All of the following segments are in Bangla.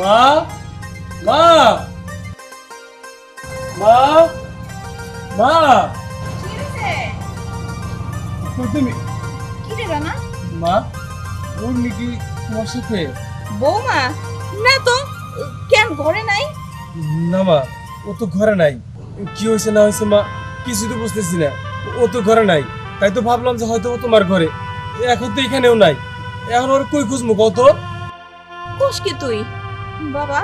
মা মা মা মা। তুমি কি রে রানা মা? ওর নাকি তোমার সাথে? বৌমা? না তো কেন ঘরে নাই? না মা ও তো ঘরে নাই। কি হয়েছে না হয়েছে মা কিছু তো বুঝতেছি না। ও তো ঘরে নাই তাই তো ভাবলাম যে হয়তো ও তোমার ঘরে। এখন তো এখানেও নাই। এখন ওর কই খুঁজবো কত কোষ কি তুই? বাবা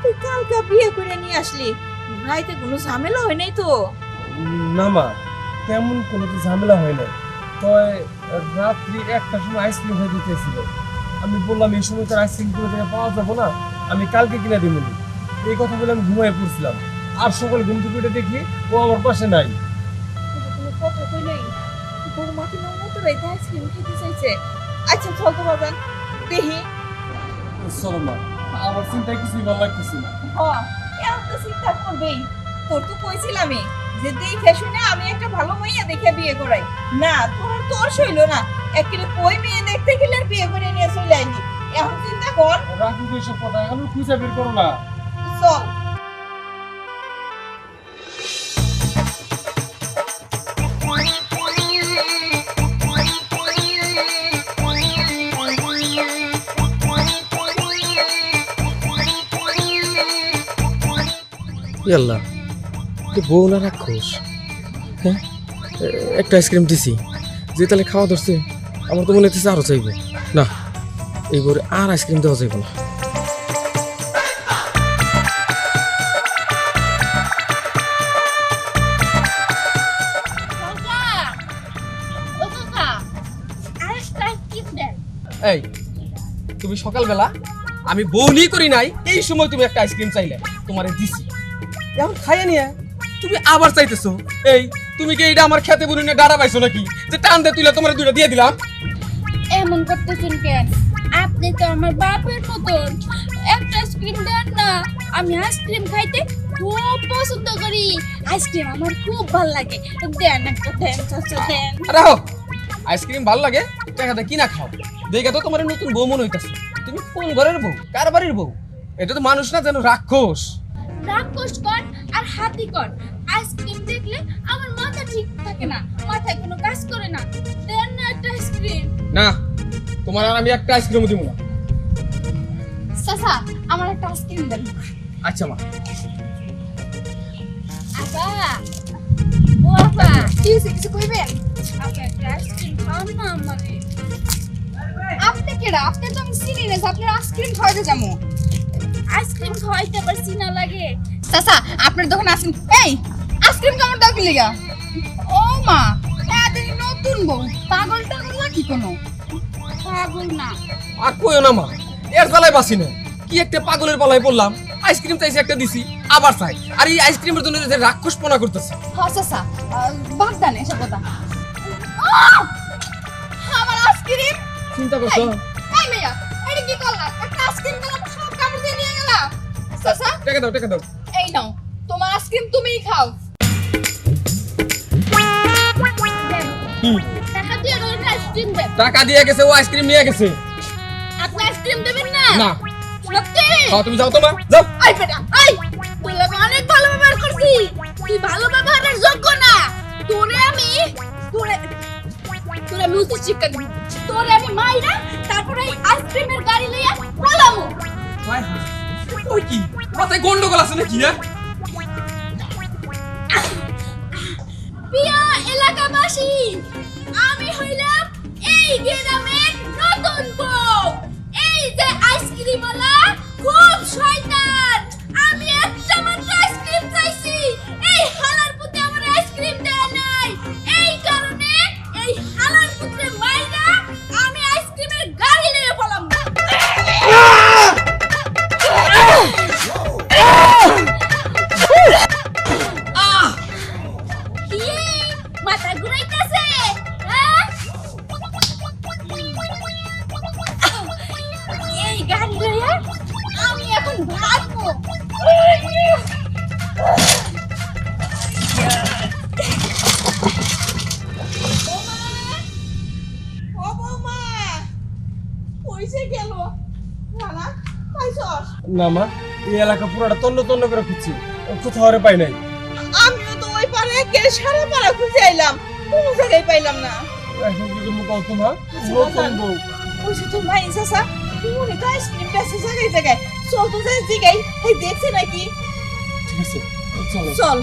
তুই কালকে বিয়ে করে নিয়ে আসলি। ভাইতে কোনো ঝামেলা হয় নাই তো? না মা তেমন কোনো তো ঝামেলা হয় না তবে রাত্রি একটা সময় আইসক্রিম হয়ে দিতেছিল আমি বললাম এই সময় তো আইসক্রিম কোনো জায়গায় পাওয়া যাব না আমি কালকে কিনে দিব এই কথা বলে আমি ঘুমাই পড়ছিলাম। আর সকালে ঘুম থেকে উঠে দেখি ও আমার পাশে নাই। কথা কইলেই বৌমা কি নমতো রাইতে আইসক্রিম খেতে চাইছে? আচ্ছা চল তো বাজান দেখি। চলো মা। আমার চিন্তায় কিছুই ভালো লাগতেছে না। হ এমন তো চিন্তা করবেই। তোর তো কইছিলামই যে দেখে শুনে আমি একটা ভালো মাইয়া দেখে বিয়ে করাই। না তোর তোর শৈল না। এক কিলো কই মেয়ে দেখতে গেলে আর বিয়ে করে নিয়ে চলে আইলি? এখন চিন্তা কর। রাখি তো কথা এখন খুঁজে বের করো না। চল। ইয়াল্লা বউ না রাক্ষস। হ্যাঁ? একটা আইসক্রিম দিছি। যে তাহলে খাওয়া ধরছে আমার তো মনে হচ্ছে আরও চাইব। না এইবারে আর আইসক্রিম দেওয়া যাইব না। এই তুমি সকালবেলা আমি বউনি করি নাই এই সময় তুমি একটা আইসক্রিম চাইলে তোমারে দিছি। এখন খাইয়ে নিয়ে তুমি আবার চাইতেছো। এই তুমি কি এইটা আমার খেতে বলি না ডাড়া পাইছো নাকি? যে টান দে তুলে তোমার দুইটা দিয়ে দিলাম। এমন করতেছেন কেন? আপনি তো আমার বাপের মতন। একটা আইসক্রিম দেন না। আমি আইসক্রিম খাইতে খুব পছন্দ করি। আইসক্রিম আমার খুব ভালো লাগে। দেন একটা দেন চাচা দেন। রাখো আইসক্রিম ভালো লাগে? টাকাটা কিনা খাও? দেখে তো তোমার নতুন বউ মনে হইতাছে। তুমি কোন ঘরের বউ? কার বাড়ির বউ? এটা তো মানুষ না যেন রাক্ষস। রাক্ষস কর আর হাতি কর আইসক্রিম দেখলে আমার মাথা ঠিক থাকে না মাথায় কোনো কাজ করে না। দেন না একটা আইসক্রিম। না তোমার আর আমি একটা আইসক্রিম দিব না। চাচা আমার একটা আইসক্রিম দেন। আচ্ছা মা। আপা ও আপা কি হয়েছে কিছু কইবেন? আপনি একটা আইসক্রিম খান না আমারে। আপনি কেডা আপনি তো আমি চিনি না যে আপনার আইসক্রিম খাওয়াতে যাব। আইসক্রিম খাওয়াইতে আবার চিনা লাগে। চাচা আপনার দোকানে আইসক্রিম এই আইসক্রিম কেমন দাও লিগা? ও মা এদিন নতুন বউ পাগল টাগল নাকি কোনো? পাগল না। আর কইও না মা এর পালায় বাসি না। কি একটা পাগলের পালায় বললাম আইসক্রিম চাইছি একটা দিছি আবার চাই। আর এই আইসক্রিমের জন্য যে রাক্ষস পোনা করতেছে। হ্যাঁ চাচা বাদ দেন এসব কথা। আমার আইসক্রিম! চিন্তা করছ? এই মেয়া এটা কি করলা? একটা আইসক্রিম দিলাম টাকা দাও টাকা দাও। এই নাও তোমার আইসক্রিম তুমিই খাও। টাকা দিয়ে ওর আইসক্রিম দেন টাকা দিয়ে গেছে ও আইসক্রিম নিয়ে গেছে। আপনি আইসক্রিম দেবেন না? না। সত্যি? খাও তুমি যাও তো মা যাও। আই বেটা আই তুই অনেক ভালো ব্যবহার করছি। তুই ভালো ব্যবহারের যোগ্য না। তোরে আমি তোরে তোরে আমি উচিত শিক্ষা দিব। তোরে আমি মাইরা তারপরে এই আইসক্রিমের গাড়ি লইয়া পালামু হায় হায়। ওই কি? মাথায় গন্ডগোল আছে নাকি হ্যাঁ? এলাকাবাসী, আমি হইলাম এই গ্রামের নতুন বউ। এই যে আইসক্রিমওয়ালা, খুব শয়তান। পুরোটা তন্ন তন্ন করে খুঁজছি। কোথাও আরে পাই নাই। আমিও তো ওই পারে কে সারা পাড়া খুঁজে আইলাম। কোনো জায়গায় পাইলাম না। এখন যদি মু কত না ও নতুন বউ? ওই তো ভাই চাচা তুমি তো আইসক্রিম বেচে জায়গায় জায়গায় চল তো যাই জিগাই এই দেখছে নাকি? ঠিক আছে চল। চল।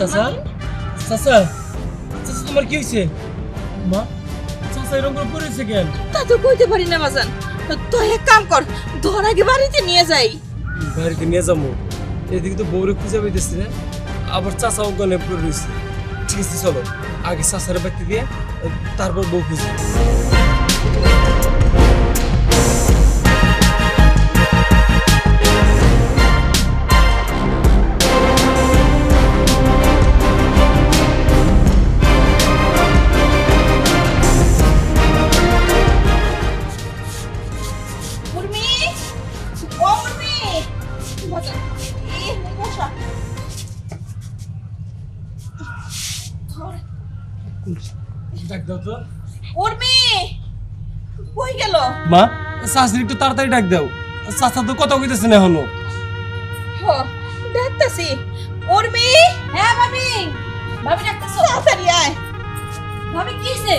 চাচা? চাচা চাচা তোমার কি হয়েছে মা চাচা এরকম করে পড়েছে কেন? তা তো কইতে পারি না বাজান। তো এক কাম কর ধর আগে বাড়িতে নিয়ে যাই। বাড়িতে নিয়ে যাব? এদিকে তো বউরে খুঁজে পাইতেছি না। আবার চাচা অজ্ঞানে পড়ে রয়েছে ঠিক আছে চলো। আগে চাচার বাড়িতে দিয়ে তারপর বউ খুঁজে শাশুড়ি একটু তাড়াতাড়ি ডাক দাও। চাচা তো কথা কইতেছে না এখনও। হ ডাকতাছি। উর্মি হ্যাঁ ভাবি। ভাবি ডাকতাছ? তাড়াতাড়ি আয়। ভাবি কিছে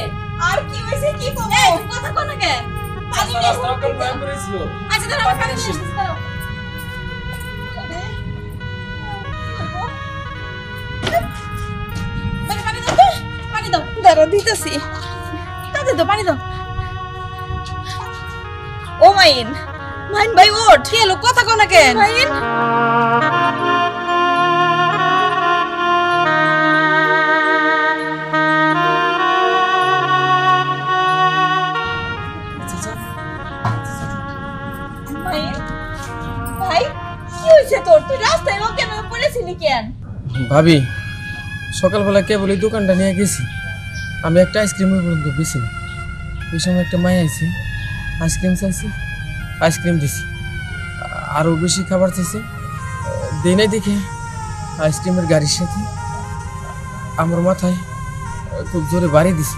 আর কি হইছে কি কব এই কথা কোন কে? পানি নিয়ে এসো। আচ্ছা দাঁড়াও পানি নিয়ে আসতেছি, দাঁড়াও। পানি, পানি দাও পানি দাও। দাঁড়াও, দিতেছি। তাতে দাও, পানি দাও। ও মাইন। মাইন ভাই ওঠ। কি এলো কথা কোন কেন? মাইন। মাইন ভাই কি পড়েছিলি কেন? ভাবি সকালবেলা কেবল এই দোকানটা নিয়ে গেছি। আমি একটা আইসক্রিমের পর্যন্ত বেশি না। ওই সময় একটা মায় আইছে। আইসক্রিম চাইছি, আইসক্রিম দিছি। আরও বেশি খাবার চাইছে। দেই নাই দেখে আইসক্রিমের গাড়ির সাথে। আমার মাথায় খুব জোরে বাড়ি দিছে।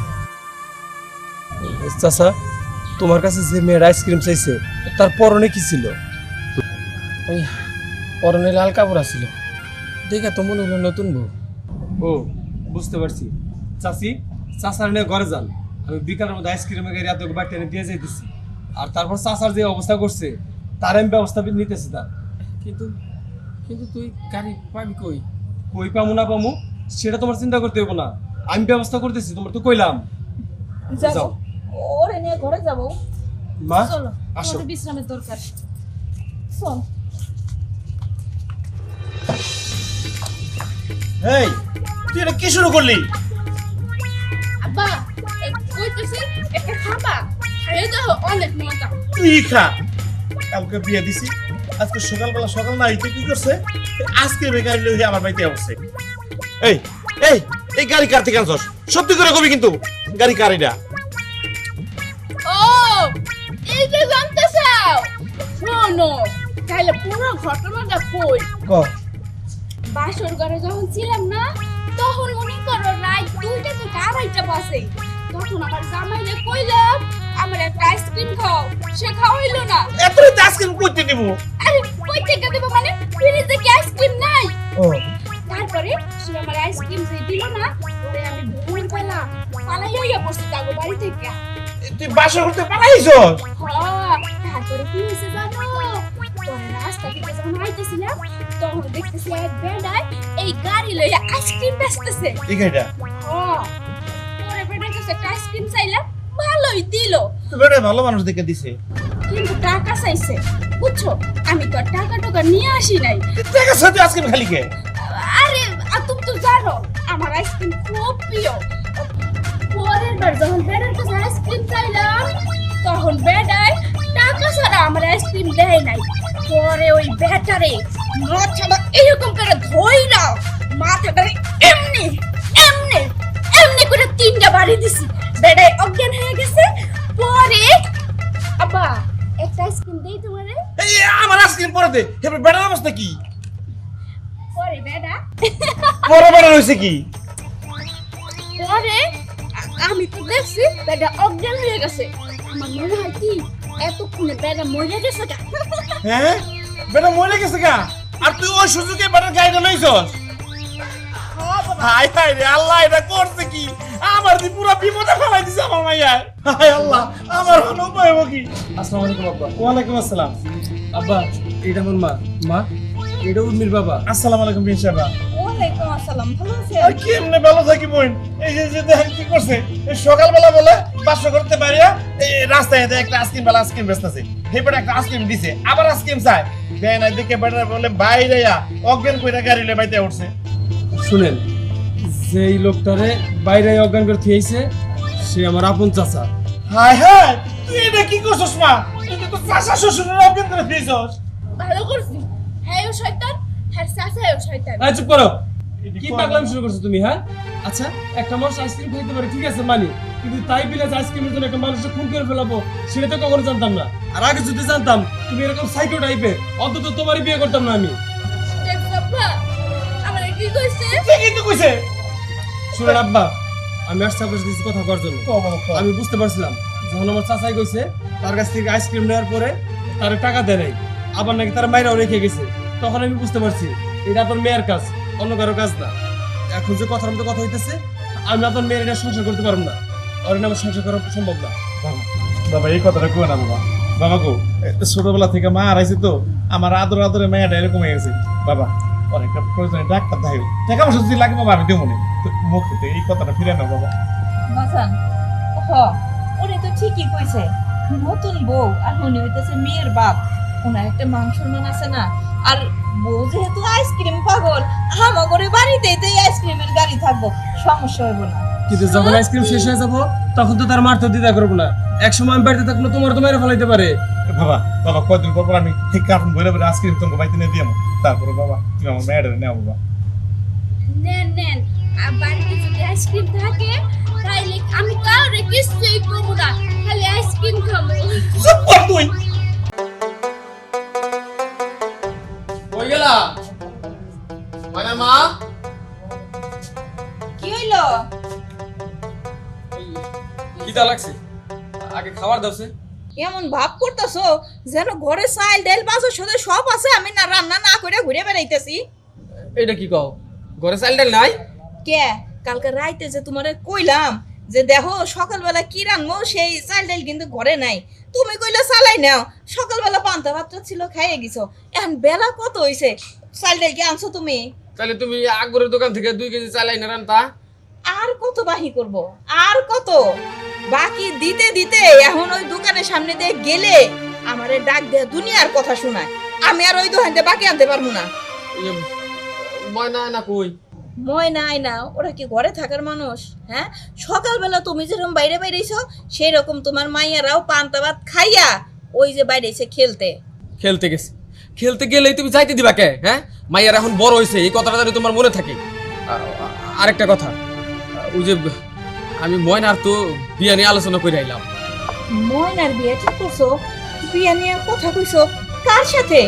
চাচা, তোমার কাছে যে মেয়ের আইসক্রিম চাইছে, তার পরনে কি ছিল? ওই পরনে লাল কাপড় ছিল দেখে তো মনে হলো নতুন বউ। ও, বুঝতে পারছি। চাচি, চাচার নিয়ে ঘরে যান। আমি বিকালের মধ্যে আইসক্রিমের গাড়ি এত বাড়িতে এনে দিয়ে যাইতেছি। আর তারপর চাচার যে অবস্থা করছে তার আমি ব্যবস্থা নিতেছি তার। কিন্তু কিন্তু তুই গাড়ি পাবি কই? কই পামু না পামু সেটা তোমার চিন্তা করতে হবে না। আমি ব্যবস্থা করতেছি তোমার তো কইলাম। যাও। ওরে নিয়ে ঘরে যাব। মা চলো আসো। আমাদের বিশ্রামের দরকার। চল। এই তুই এটা কি শুরু করলি? আব্বা কইতেছি একটা খাবা দাও অনেক মজা। তুই খা কালকে বিয়ে দিছি। আজকে সকালবেলা সকাল না তুই কি করছে? আজকে বেকারি লই আমার বাড়িতে আসছে। এই এই এই গাড়ি কার থেকে আনছস? সত্যি করে কবি কিন্তু গাড়ি কার এটা? ও এই যে জানতে চাও। শোনো তাহলে পুরো ঘটনাটা কই? ক। বাসর ঘরে যখন ছিলাম না তখন মনে করো রাত দুইটা থেকে আড়াইটা বাজে। তখন আমার জামাইলে কইলাম আমার একটা আইসক্রিম খাও। সে খাওয়াইলো না। এত রাতে আইসক্রিম কইতে দিব আরে কই থেকে দেবো মানে? ফ্রিজে কি আইসক্রিম নাই? ও। তারপরে সে আমার আইসক্রিম যে দিল না ওরে আমি ভোর বেলা পালাইয়া বসে থাকব বাড়ি থেকে। তুই বাসা করতে পালাইছস হ্যাঁ, তারপরে কি হয়েছে জানো? রাস্তা থেকে যখন আইতেছিলাম তখন দেখতেছি এক বেড়ায় এই গাড়ি লইয়া আইসক্রিম বেচতেছে। এই গাড়িটা? পরে বেড়ার কাছে আইসক্রিম চাইলাম ভালোই দিল। বেটা ভালো মানুষ দেখে দিছে। কিন্তু টাকা চাইছে। বুঝছ? আমি তো টাকা টাকা নিয়ে আসি নাই। দেখা সাথে আইসক্রিম খালি কে? আরে তুমি তো জানো আমার আইসক্রিম খুব প্রিয়। পরের বার যখন বেড়ার কাছে আইসক্রিম চাইলাম তখন বেড়ায় টাকা ছাড়া আমার আইসক্রিম দেয় নাই। পরে ওই বেটারে মাথাটা এরকম করে ধই না মাথাটা এমনি এমনি এমনি করে তিনটা বাড়ি দিছি। বেড়ায় অজ্ঞান হয়ে গেছে। পরে আব্বা একটা আইসক্রিম দেই তোমারে। এই আমার আইসক্রিম পরে দে। অবস্থা কি? পরে বেডা। পরে বেটার হয়েছে কি? পরে? আমি তো দেখছি বেডা অজ্ঞান হয়ে গেছে। আমার মনে হয় কি এতক্ষণে বেডা মরে গেছে গা। হ্যাঁ? বেটা মরে গেছে গা? আর তুই ওই সুযোগে বেটার গাড়িটা লইছস? হাই হাই রে আল্লাহ এটা করছে কি? আমার দি পুরো বিপদে ফেলাই দিছে আমার মাইয়া। হাই আল্লাহ আমার কোনো উপায় হব কি? আসসালামু আলাইকুম আব্বা। ওয়ালাইকুম আসসালাম। আব্বা এটা আমার মা। মা এটা উর্মির বাবা। আসসালামু আলাইকুম বিন সাহেব। ওয়ালাইকুম আসসালাম ভালো আছেন? আর কেমনে ভালো থাকি বোন? এই যে যে দেখেন কি করছে? এই সকালবেলা বলে পাঁচশো করতে পারিয়া এই রাস্তায় একটা আইসক্রিম বেলা আইসক্রিম বেচতেছে। হেপেটা একটা আইসক্রিম দিছে আবার আইসক্রিম চায়। বেটার বলে বাইরে অজ্ঞান কইরা গাড়ি লে বাইতে উঠছে। শুনেন যেই লোকটারে বাইরে অজ্ঞান করে থিয়েছে সে আমার আপন চাচা। হায় হায় তুই এটা কি করছস মা? তুই তো চাষা শ্বশুরের অজ্ঞান করে দিয়েছস ভালো করছি। হ্যাঁ ও শয়তান হ্যাঁ চাচাও শয়তান। এই চুপ করো। কি পাগলাম শুরু করছ তুমি হ্যাঁ? আচ্ছা একটা মানুষ আইসক্রিম খাইতে পারে ঠিক আছে মানি কিন্তু তাই বিলে আইসক্রিমের জন্য একটা মানুষকে খুন করে ফেলাবো সেটা তো কখনো জানতাম না। আর আগে যদি জানতাম তুমি এরকম সাইকো টাইপের অন্তত তোমারই বিয়ে করতাম না আমি। আমার কি কইছে? ঠিকই তো কইছে? শুনেন আব্বা আমি আসছি আপনার কিছু কথা করার জন্য। আমি বুঝতে পারছিলাম যখন আমার চাচাই গেছে তার কাছ থেকে আইসক্রিম নেওয়ার পরে তার টাকা দেয় নাই আবার নাকি তার মায়েরাও রেখে গেছে। তখন আমি বুঝতে পারছি এটা তোর মেয়ের কাজ অন্য কারও কাজ না। এখন যে কথার মতো কথা হইতেছে আমি আপনার মেয়ের এটা সংসার করতে পারব না। আর আমার সংসার করা সম্ভব না। বাবা, এই কথাটা কো না বাবা। বাবা গো ছোটবেলা থেকে মা হারাইছে তো আমার আদর আদরে মেয়েটা এরকম হয়ে গেছে। বাবা অনেকটা প্রয়োজনে ডাক্তার দেখাই টাকা পয়সা যদি লাগে বাবা আমি দেবো না। মুখ এই কথাটা ফিরে নাও বাবা। হ উনি তো ঠিকই কইছে। নতুন বউ আর মনে হইতেছে মেয়ের বাপ। ওনার একটা মান আছে না। আর বউ যেহেতু আইসক্রিম পাগল আমাগরে বাড়িতেই তো এই আইসক্রিমের গাড়ি থাকব। সমস্যা হইব না। কিন্তু যখন আইসক্রিম শেষ হয়ে যাব তখন তো তার মারতে দিদা করব না। এক সময় আমি বাড়িতে থাকলে তোমার তো মেরে ফেলাইতে পারে। বাবা বাবা কদিন পর পর আমি ঠিক কার্টুন ভরে ভরে আইসক্রিম তোমাকে বাইতে নিয়ে দিয়ে তারপরে বাবা তুমি আমার মেয়েটা নেও বাবা। নেন নেন। আর বাড়িতে যদি আইসক্রিম থাকে তাইলে আমি কাউরে কিছুই করব না। খালি আইসক্রিম খাব। চুপ কর তুই। কই গেলা? মানে মা? কি হইল? খিদা লাগছে। আগে খাবার দাওছে এমন ভাব করতেছো যেন ঘরে চাইল ডাইল বাজার সাথে সব আছে আমি না রান্না না করে ঘুরে বেড়াইতেছি। এটা কি কও? ঘরে চাল ডাল নাই? কে? কালকে রাইতে যে তোমারে কইলাম যে দেখো সকালবেলা কি রান্নবো সেই চাল ডাইল কিন্তু ঘরে নাই। তুমি কইলে চালাই নাও সকালবেলা পান্তা ভাতটা ছিল খাইয়ে গেছো। এখন বেলা কত হইছে? চাল ডাইল কি আনছো তুমি? তাহলে তুমি আকবরের দোকান থেকে দুই কেজি চাল আইনা রান্তা? আর কত বাহি করব? আর কত? বাকি দিতে দিতে এখন ওই দোকানের সামনে দিয়ে গেলে আমারে ডাক দেয়া দুনিয়ার কথা শোনায়। আমি আর ওই দোকান বাকি আনতে পারব না। ময়না না কই? মই নাই না ওরা কি ঘরে থাকার মানুষ? হ্যাঁ? সকালবেলা তুমি যেরকম বাইরে বাইরেছো সেই রকম তোমার মাইয়ারাও পান্তা ভাত খাইয়া ওই যে বাইরেছে খেলতে। খেলতে গেছে। খেলতে গেলেই তুমি যাইতে দিবা কে? হ্যাঁ? মাইয়ার এখন বড় হয়েছে এই কথাটা যেন তোমার মনে থাকে। আর- আরেকটা কথা। ওই যে আমি ময়নার তো বিয়া নিয়ে আলোচনা করে আইলাম। ময়নার বিয়ে ঠিক করছ বিয়া নিয়ে কথা কইছো? কার সাথে?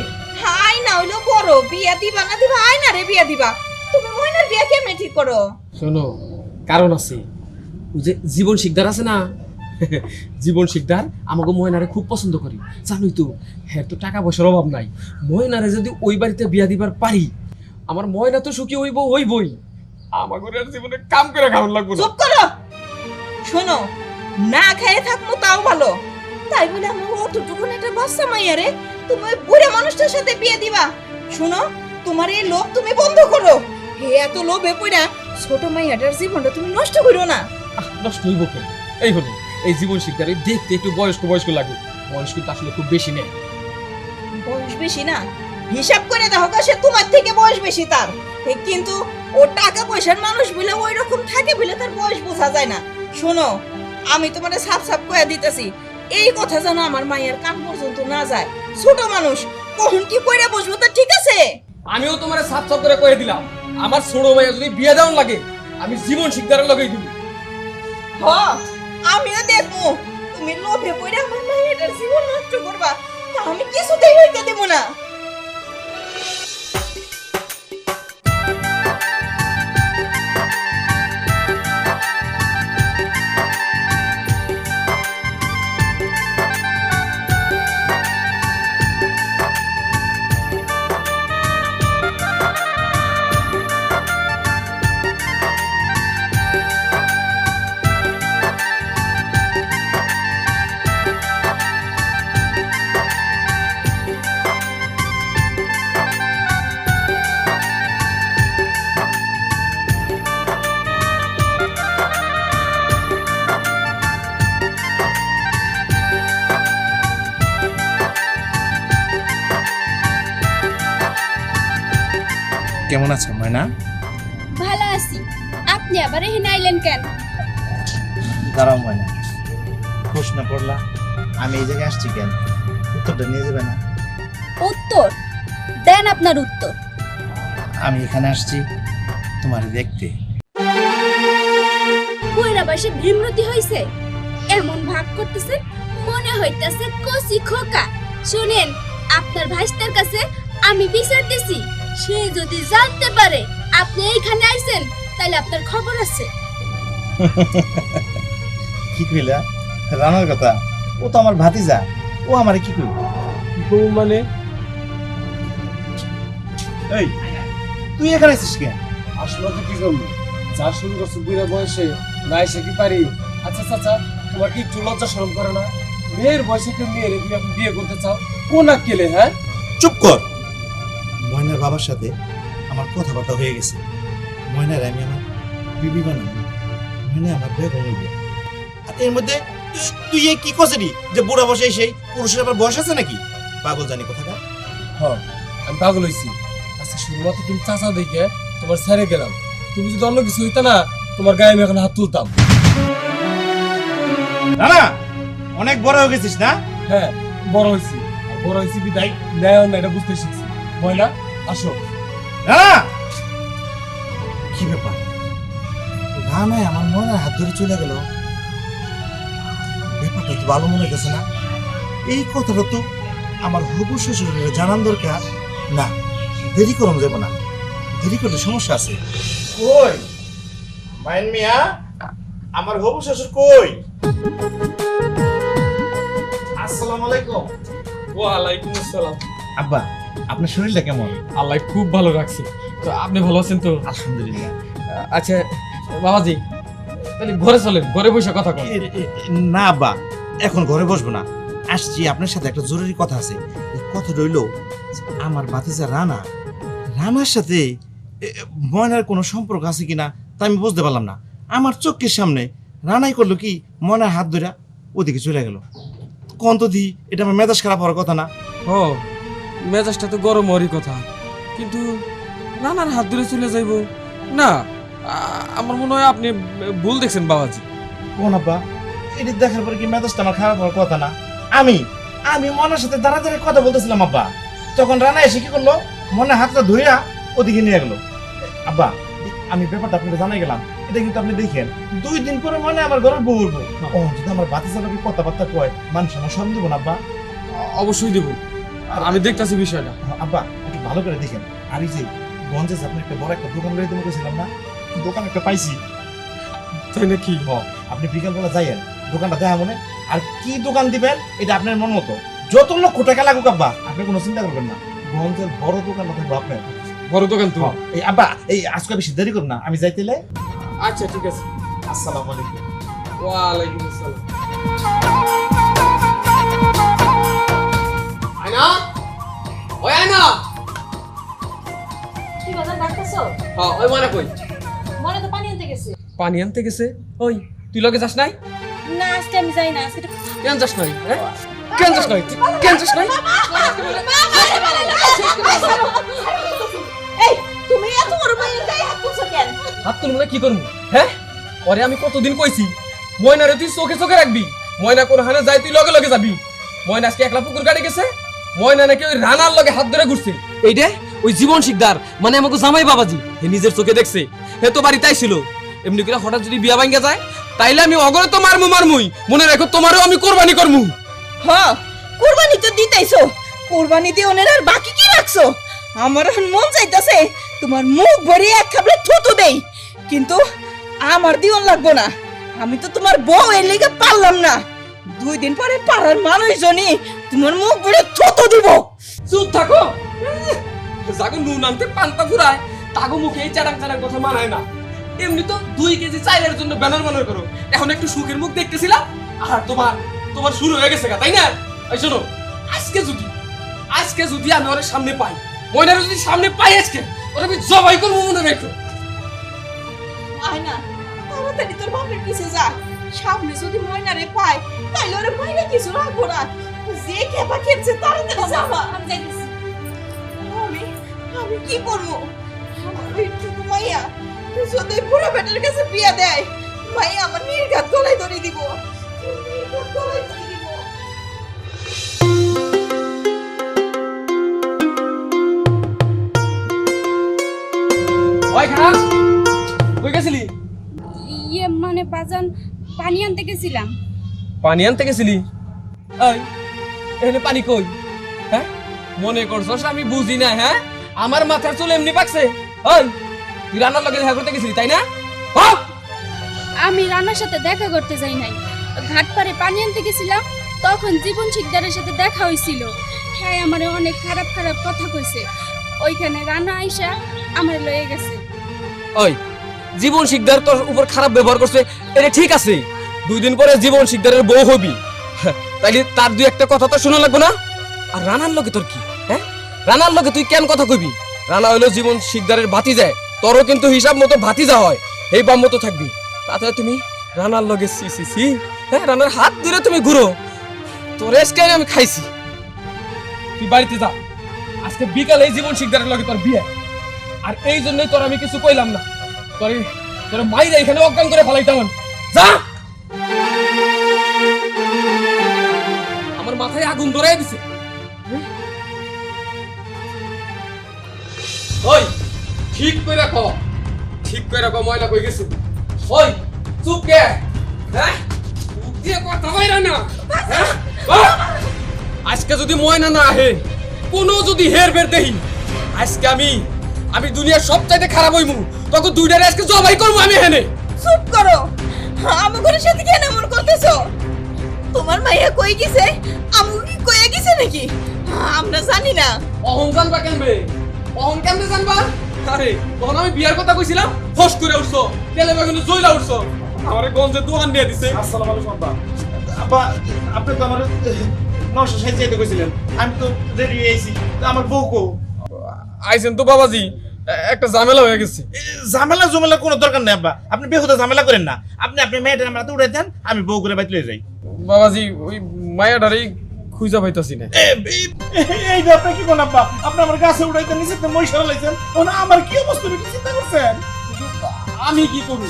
হাই না হইল বড় বিয়া দিবা না দিবা? আয় না রে বিয়া দিবা। তুমি ময়নার বিয়া কেমনে ঠিক করো? শোনো কারণ আছে। ওই যে জীবন শিকদার আছে না? জীবন শিকদার আমাকে ময়নারে খুব পছন্দ করি। জানোই তো হ্যাঁ তো টাকা পয়সার অভাব নাই। ময়নারে যদি ওই বাড়িতে বিয়া দিবার পারি আমার ময়না তো সুখী হইব হইবই। আমাকে আর জীবনে কাম করে খাওয়ান লাগবো না। চুপ করো। শোনো না খেয়ে থাকব তাও ভালো। তাই বলে আমার অতটুকুন একটা বাচ্চা মাইয়া রে তুমি ওই বুড়ে মানুষটার সাথে বিয়ে দিবা। শোনো তোমার এই লোভ তুমি বন্ধ করো। হে এত লোভে পড়া ছোট মাইয়াটার জীবনটা তুমি নষ্ট করো না। আহ, নষ্ট হইব কেন? এই হলো এই জীবন শিকদার দেখতে একটু বয়স্ক বয়স্ক লাগে। বয়স কিন্তু আসলে খুব বেশি নেই। বয়স বেশি না? হিসাব করে দেখো সে তোমার থেকে বয়স বেশি তার। এ কিন্তু ও টাকা পয়সার মানুষ বলে ওই রকম থাকে বলে তার বয়স বোঝা যায় না। শোনো আমি তোমার সাফ সাফ কয়ে দিতেছি এই কথা যেন আমার মায়ের কান পর্যন্ত না যায়। ছোট মানুষ কখন কি কইরা বসবো তা ঠিক আছে? আমিও তোমার সাত সাত করে কয়ে দিলাম আমার ছোট ভাইয়া যদি বিয়ে দেওয়ান লাগে আমি জীবন শিকদারের লগেই দিব। হ আমিও দেখব। তুমি লোভে পড়ে আমার মায়ের জীবন নষ্ট করবা তা আমি কিছুতেই হইতে কেমন আছো ময়না? ভালো আছি। আপনি আবার এখানে আইলেন কেন? দাঁড়াও ময়না। প্রশ্ন পড়লা আমি এই জায়গায় আসছি কেন? উত্তরটা নিয়ে যাবে না। উত্তর? দেন আপনার উত্তর। আমি এখানে আসছি তোমার দেখতে। পুয়েরা বয়সে ভীমরতি হইছে। এমন ভাগ করতেছে মনে হইতাছে কচি খোকা। শুনেন আপনার ভাইস্তার কাছে আমি বিচার দিছি সে যদি জানতে পারে আপনি এইখানে আইছেন তাহলে আপনার খবর আছে। কি কইলা? রানার কথা ও তো আমার ভাতিজা ও আমারে কি কইল? বউ মানে? এই তুই এখানে আছিস কেন? আসলে তো কি করব? যা শুরু করছ বুড়া বয়সে না এসে কি পারি? আচ্ছা চাচা তোমার কি একটু লজ্জা শরম করে না? মেয়ের বয়সে কেউ মেয়ের বিয়ে করতে চাও কোন আক্কেলে হ্যাঁ? চুপ কর। বাবার সাথে আমার কথাবার্তা হয়ে গেছে। ময়নার আমি আমার বিবি বানাবো। ময়না আমার বেগম হইব আর এর মধ্যে তুই- এ কি কছিলি যে বুড়া বসে সেই পুরুষের আবার বয়স আছে নাকি? পাগল জানি কোথাকার হ্যাঁ আমি পাগল হয়েছি আচ্ছা শুধুমাত্র তুমি চাচা দেখে তোমার ছেড়ে গেলাম। তুমি যদি অন্য কিছু হইতা না তোমার গায়ে আমি এখন হাত তুলতাম। না না অনেক বড় হয়ে গেছিস না? হ্যাঁ বড় হয়েছি বড় হয়েছি বিদায় ন্যায় অন্যায় এটা বুঝতে শিখছি। ময়না আসো। না কি ব্যাপার? না না আমার মনে হাত ধরে চলে গেল। ব্যাপারটা তো ভালো মনে হইতেছে না। এই কথাটা তো আমার হবু শ্বশুরের জানান দরকার। না দেরি করম যাব না। দেরি করলে সমস্যা আছে। কই? মাইন মিয়া আমার হবু শ্বশুর কই? আসসালামু আলাইকুম। ওয়ালাইকুম আসসালাম। আব্বা আপনার শরীরটা কেমন? আল্লাহ খুব ভালো রাখছে। তো আপনি ভালো আছেন তো? আলহামদুলিল্লাহ। আচ্ছা বাবাজি তাহলে ঘরে চলেন ঘরে বসে কথা কন এ- না বা এখন ঘরে বসবো না। আসছি আপনার সাথে একটা জরুরি কথা আছে। কথা রইল আমার বাতিজা রানা। রানার সাথে ময়নার কোনো সম্পর্ক আছে কিনা তা আমি বুঝতে পারলাম না। আমার চোখের সামনে রানাই করল কি ময়নার হাত ধরে ওদিকে চলে গেল। কোন তো দি এটা আমার মেজাজ খারাপ হওয়ার কথা না। ও মেজাজটা তো গরম হওয়ারই কথা। কিন্তু নানার হাত ধরে চলে যাইব। না আমার মনে হয় আপনি ভুল দেখছেন বাবাজি। কোন আব্বা এটি দেখার পরে কি মেজাজটা আমার খারাপ হওয়ার কথা না? আমি আমি মনের সাথে দাঁড়া দাঁড়িয়ে কথা বলতেছিলাম আব্বা। তখন রানা এসে কি করল? মনে হাতটা ধুইয়া ওদিকে নিয়ে গেল। আব্বা আমি ব্যাপারটা আপনাকে জানাই গেলাম। এটা কিন্তু আপনি দেখেন দুই দিন পরে মনে আমার ঘরের বউ উঠবো। যদি আমার বাতি চালকে কথাবার্তা কয় মানুষ আমার সব দেবো না আব্বা। অবশ্যই দেব। আমি দেখতাছি বিষয়টা। আব্বা একটু ভালো করে দেখেন। আর এই যে গঞ্জে আপনি একটা বড় একটা দোকান দেবো করেছিলাম না? দোকান একটা পাইছি। তাই নাকি? হ আপনি বিকালবেলা যাইয়েন। দোকানটা দেখা মনে আর কি দোকান দিবেন এটা আপনার মন মতো। যত লক্ষ টাকা লাগুক আব্বা আপনি কোনো চিন্তা করবেন না। গঞ্জের বড় দোকান থাকব আপনার বড় দোকান তো। এই আব্বা এই আজকে বেশি দেরি করুন না। আমি যাইতেলে? আচ্ছা ঠিক আছে। আসসালামু আলাইকুম। ওয়ালাইকুম আসসালাম। আয়না ওই আয়না কি বাজার ডাকতেছো? হ্যাঁ ওই মনে কই। মনে তো পানি আনতে গেছে। পানি আনতে গেছে? ওই তুই লগে যাস নাই? না আজকে আমি যাই না আজকে কেন যাস নাই হ্যাঁ? কেন যাস নাই? কেন যাস নাই? এই তুমি এত বড় মায়ের গায়ে হাত তুলছো কেন? হাত তুলবো না কি করব? হ্যাঁ? ওরে আমি কতদিন কইছি ময়নারে তুই চোখে চোখে রাখবি। ময়না কোন হানে যাই তুই লগে লগে যাবি। ময়না আজকে একলা পুকুর কাটে গেছে? ময়না নাকি ওই রানার লগে হাত ধরে ঘুরছে। এইটা ওই জীবন শিকদার মানে আমাকে জামাই বাবাজি। হে নিজের চোখে দেখছে। হে তো বাড়িতে এমনি করে হঠাৎ যদি বিয়া ভাঙ্গা যায় তাইলে আমি অগরে তো মারমু মারমুই। মনে রাখো তোমারও আমি কোরবানি করমু। হ কুরবানি তো দিতেইছো। কুরবানি দিয়ে ওনের আর বাকি কি রাখছো? আমার এখন মন চাইতেছে তোমার মুখ ভরিয়ে এক খাবলে থুতু দেই। কিন্তু আমার দিওন লাগবো না। আমি তো তোমার বউ এর লিগে পারলাম না। দুই দিন পরে পাড়ার মানুষজনই তোমার মুখ ভরে থুতু দিব। চুপ থাকো। যাগো নুন আনতে পান্তা ফুরায়। তাগো মুখে এই চারাং চারাং কথা মানায় না। এমনি তো দুই কেজি চাইলের জন্য ব্যানার ব্যানার করো। এখন একটু সুখের মুখ দেখতেছিলাম আর তোমার তোমার শুরু হয়ে গেছে তাই না? এই শোনো আজকে যদি আজকে যদি আমি ওর সামনে পাই ময়নারে যদি সামনে পাই আজকে ওর আমি জবাই করব মনে রেখো। আয় না তাড়াতাড়ি তোর বাপের পিছে যা। সামনে যদি ময়নারে পায় তাইলে ওরে ময়না কিছু রাখব না। যে খেপা খেপছে তাড়াতাড়ি যাবা আমি যাইতেছি আমি আমি কি করব? আমার ওই টুকু মাইয়া যদি বুড়ো বেটার কাছে বিয়া দেয় মাইয়া আমার নির্ঘাত গলায় ধরে দিব। নির্ঘাত গলায় ধরে দিব। ওই খারাপ কই গেছিলি? ইয়ে মানে বাজান পানি আনতে গেছিলাম। পানি আনতে গেছিলি? এই এখানে পানি কই? হ্যাঁ? মনে করছস আমি বুঝি না হ্যাঁ? আমার মাথার চুল এমনি পাকছে। ওই তুই রান্নার লগে দেখা করতে গেছিলি তাই না! আমি রানার সাথে দেখা করতে যাই নাই। ঘাট পাড়ে পানি আনতে গেছিলাম তখন জীবন শিকদারের সাথে দেখা হয়েছিল হ্যাঁ আমার অনেক খারাপ খারাপ কথা কইছে। ওইখানে রানা আইসা আমার লয়ে গেছে। ওই জীবন শিকদার তোর উপর খারাপ ব্যবহার করছে এটা ঠিক আছে। দুই দিন পরে জীবন শিকদারের বউ হবি। তাইলে তার দুই একটা কথা তো শোনা লাগবে না? আর রানার লগে তোর কি হ্যাঁ? রানার লগে তুই কেন কথা কইবি? রানা হইল জীবন শিকদারের ভাতি যায়, তোরও কিন্তু হিসাব মতো ভাতিজা হয়, এই বাম মতো থাকবি। তাতে তুমি রানার লগে সি সি সি হ্যাঁ? রানার হাত ধরে তুমি ঘুরো। তোর এসকে আমি খাইছি। তুই বাড়িতে যা। আজকে বিকালে এই জীবন শিকদারের লগে তোর বিয়ে। আর এই জন্যই তোর আমি কিছু কইলাম না। তোর তোর মাইরা এখানে অজ্ঞান করে ফেলাইতাম যা! মাথায় আগুন ধরাই দিছে। ওই ঠিক করে রাখো ঠিক করে রাখো ময়লা কই গেছে? ওই চুপ কে? হ্যাঁ? মুখ দিয়ে কথা বাইরা না হ্যাঁ? আজকে যদি ময়না না আহে কোনো যদি হের বের দেহি আজকে আমি আমি দুনিয়ার সবচাইতে খারাপ হইমু। তখন দুইটারে আজকে জবাই করব আমি হেনে চুপ করো। আমার সাথে কেন এমন করতেছো। তোমার মাইয়া কই গেছে? আমু কি কইয়া গেছে নাকি? আমরা জানি না। অহং জানবা কেনবে অহং কেমনে জানবা? আরে তখন আমি বিয়ার কথা কইছিলাম ফস করে উঠছো। তেলে বেগুনে জইলা উঠছো। আমারে গঞ্জে দোকান দিয়ে দিছে। আসসালামু আলাইকুম আব্বা। আব্বা আপনি তো আমার নশো ষাট চাইতে কইছিলেন। আমি তো রেডি আইছি। তো আমার বউ কো আইছেন তো বাবাজি। একটা ঝামেলা হয়ে গেছে। ঝামেলা জমেলা কোনো দরকার নেই আব্বা। আপনি বেহুদা ঝামেলা করেন না। আপনি আপনি মেয়েটা আমার হাতে উড়ে দেন আমি বউ করে বাইতে লয়ে যাই। বাবাজি ওই মায়াডারেই খুঁজা পাইতাছি না। এই- আপনি কি কোন আব্বা? আপনি আমার গাছে উড়াইতে নিচে তো মই সরালাইছেন ও না আমার কি অবস্থা কি চিন্তা করছেন? আমি কি করব?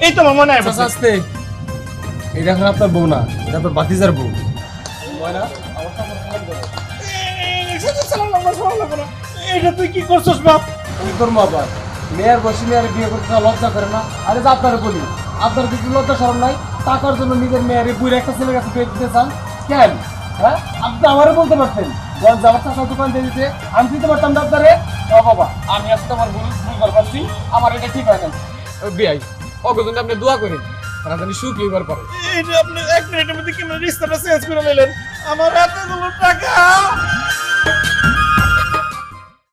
এই তো আমার মনে হয় আস্তে। এটা এখন আপনার বউ না এটা আপনার বাতিজার বউ। ময়না এটা তুই কি করছস বাপ? কি করব আবার মেয়ের বসে মেয়ের বিয়ে করতে লজ্জা করে না। আরে আপনার বলি আপনার কিছু লজ্জা সরম নাই। টাকার জন্য নিজের মেয়ের বুড়ি একটা ছেলের কাছে বিয়ে দিতে চান কেন? হ্যাঁ? আপনি তো আমারও বলতে পারতেন। যখন যাওয়ার টাকা দোকান দিয়ে দিতে আমি দিতে পারতাম না আপনারে। ও বাবা আমি আজকে আমার ভুল ভুল করে পারছি আমার এটা ঠিক হয় না অগজনে আপনি দোয়া করেন তারা জানি সুখ এবার পারে। এটা আপনি এক মিনিটের মধ্যে কি রিস্তাটা চেঞ্জ করে নিলেন। আমার এতগুলো টাকা।